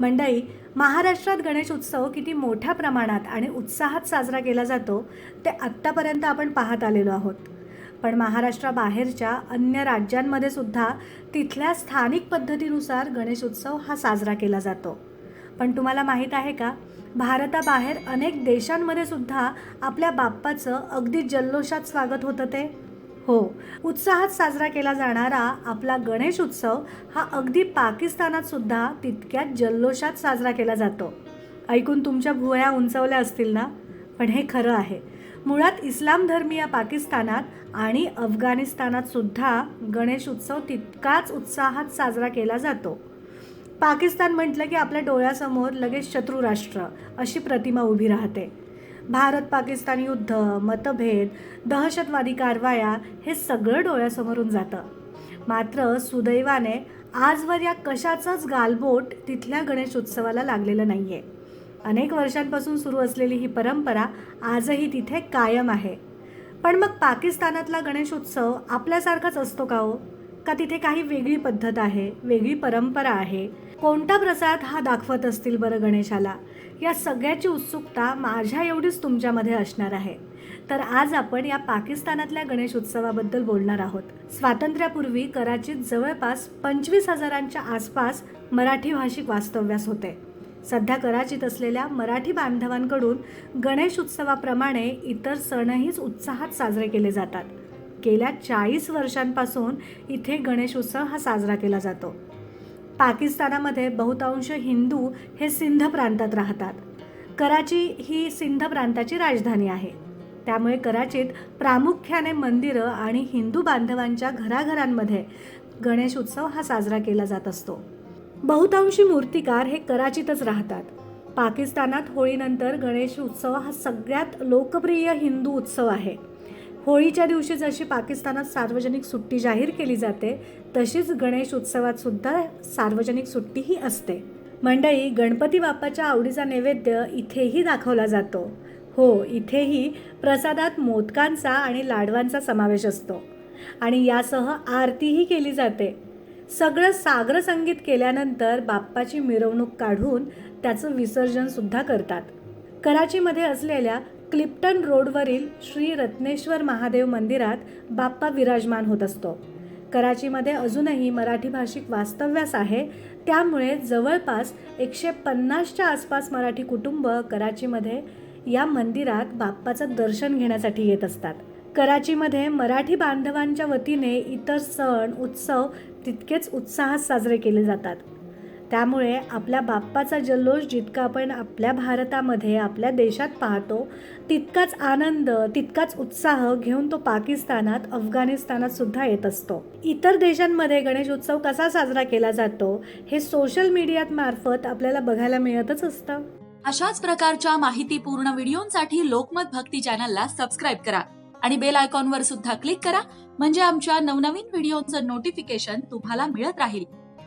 मंडळी महाराष्ट्रात गणेश उत्सव किती मोठ्या प्रमाणात आणि उत्साहात साजरा केला जातो ते आत्तापर्यंत आपण पाहत आलेलो आहोत. पण महाराष्ट्राबाहेरच्या अन्य राज्यांमध्ये सुद्धा तिथल्या स्थानिक पद्धतीनुसार गणेश उत्सव हा साजरा केला जातो. पण तुम्हाला माहीत आहे का भारताबाहेर अनेक देशांमध्ये सुद्धा आपल्या बाप्पाचं अगदी जल्लोषात स्वागत होतं ते? हो. उत्साहात साजरा केला जाणारा आपला गणेश उत्सव हा अगदी पाकिस्तानात सुद्धा तितक्याच जल्लोषात साजरा केला जातो. ऐकून तुमच्या भुवया उंचवल्या असतील ना? पण हे खरं आहे. मुळात इस्लाम धर्मीय पाकिस्तानात आणि अफगाणिस्तानात सुद्धा गणेश उत्सव तितकाच उत्साहात साजरा केला जातो. पाकिस्तान म्हटलं की आपल्या डोळ्यासमोर लगेच शत्रू राष्ट्र अशी प्रतिमा उभी राहते. भारत पाकिस्तान युद्ध मतभेद दहशतवादी कारवाया हे सगळं डोळ्यासमोरून जातं. मात्र सुदैवाने आजवर या कशाचंच गालबोट तिथल्या गणेश उत्सवाला लागलेलं नाही आहे अनेक वर्षांपासून सुरू असलेली ही परंपरा आजही तिथे कायम आहे. पण मग पाकिस्तानातला गणेश उत्सव आपल्यासारखाच असतो का हो? का तिथे काही वेगळी पद्धत आहे वेगळी परंपरा आहे? कोणता प्रसाद हा दाखवत असतील बरं गणेशाला? या सगळ्याची उत्सुकता माझ्या एवढीच तुमच्यामध्ये असणार आहे. तर आज आपण या पाकिस्तानातल्या गणेश उत्सवाबद्दल बोलणार आहोत. स्वातंत्र्यापूर्वी कराचीत जवळपास पंचवीस हजारांच्या आसपास मराठी भाषिक वास्तव्यास होते. सध्या कराचीत असलेल्या मराठी बांधवांकडून गणेश उत्सवाप्रमाणे इतर सणही उत्साहात साजरे केले जातात. गेल्या चाळीस वर्षांपासून इथे गणेश उत्सव हा साजरा केला जातो. पाकिस्तानामध्ये बहुतांश हिंदू हे सिंध प्रांतात राहतात. कराची ही सिंध प्रांताची राजधानी आहे. त्यामुळे कराचीत प्रामुख्याने मंदिरं आणि हिंदू बांधवांच्या घराघरांमध्ये गणेश उत्सव हा साजरा केला जात असतो. बहुतांशी मूर्तिकार हे कराचीतच राहतात. पाकिस्तानात होळीनंतर गणेश उत्सव हा सगळ्यात लोकप्रिय हिंदू उत्सव आहे. होळीच्या दिवशी जशी पाकिस्तानात सार्वजनिक सुट्टी जाहीर केली जाते तशीच गणेश उत्सवात सुद्धा सार्वजनिक सुट्टीही असते. मंडळी गणपती बाप्पाच्या आवडीचा नैवेद्य इथेही दाखवला जातो. हो इथेही प्रसादात मोदकांचा आणि लाडवांचा समावेश असतो. आणि यासह आरतीही केली जाते. सगळं सागर संगीत केल्यानंतर बाप्पाची मिरवणूक काढून त्याचं विसर्जनसुद्धा करतात. कराचीमध्ये असलेल्या क्लिप्टन रोडवरील श्री रत्नेश्वर महादेव मंदिरात बाप्पा विराजमान होत असतो. कराचीमध्ये अजूनही मराठी भाषिक वास्तव्यास आहे. त्यामुळे जवळपास एकशे पन्नासच्या आसपास मराठी कुटुंब कराचीमध्ये या मंदिरात बाप्पाचं दर्शन घेण्यासाठी येत असतात. कराचीमध्ये मराठी बांधवांच्या वतीने इतर सण उत्सव तितकेच उत्साहात साजरे केले जातात. त्यामुळे आपल्या बाप्पाचा जल्लोष जितका आपण आपल्या भारतामध्ये आपल्या देशात पाहतो तितकाच आनंद तितकाच उत्साह घेऊन तो पाकिस्तानात अफगाणिस्तानात सुद्धा येत असतो. इतर देशांमध्ये गणेश उत्सव कसा साजरा केला जातो हे सोशल मीडियात मार्फत आपल्याला बघायला मिळतच असतं. अशाच प्रकारच्या माहितीपूर्ण व्हिडिओंसाठी लोकमत भक्ती चॅनलला सबस्क्राईब करा आणि बेल आयकॉनवर सुद्धा क्लिक करा म्हणजे आमच्या नवनवीन व्हिडिओचं नोटिफिकेशन तुम्हाला मिळत राहील.